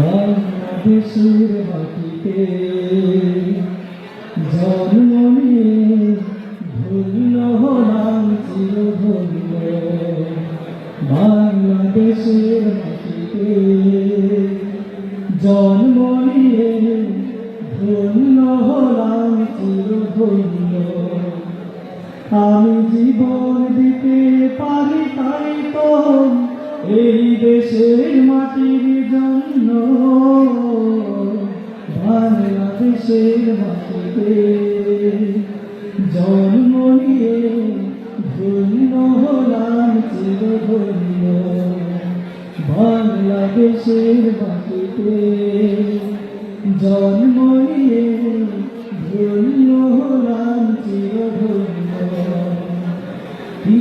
বাংলাদেশের মাটিতে জন্ম নিয়ে ধন্য হলাম চিরধন্য বাংলাদেশের মাটিতে জন্ম নিয়ে ধন্য হলাম চিরধন্য আমি জীবন দিতে পারি তাই তো এই দেশের মাটির জন্য বাংলাদেশের মাটিতে জন্ম নিয়ে ধন্য হলাম চিরধন্য। বাংলাদেশের মাটিতে জন্ম নিয়ে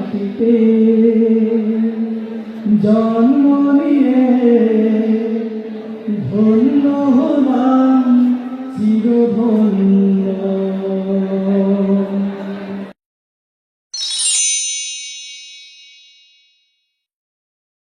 মাটিতে জন্ম নিয়ে ধন্য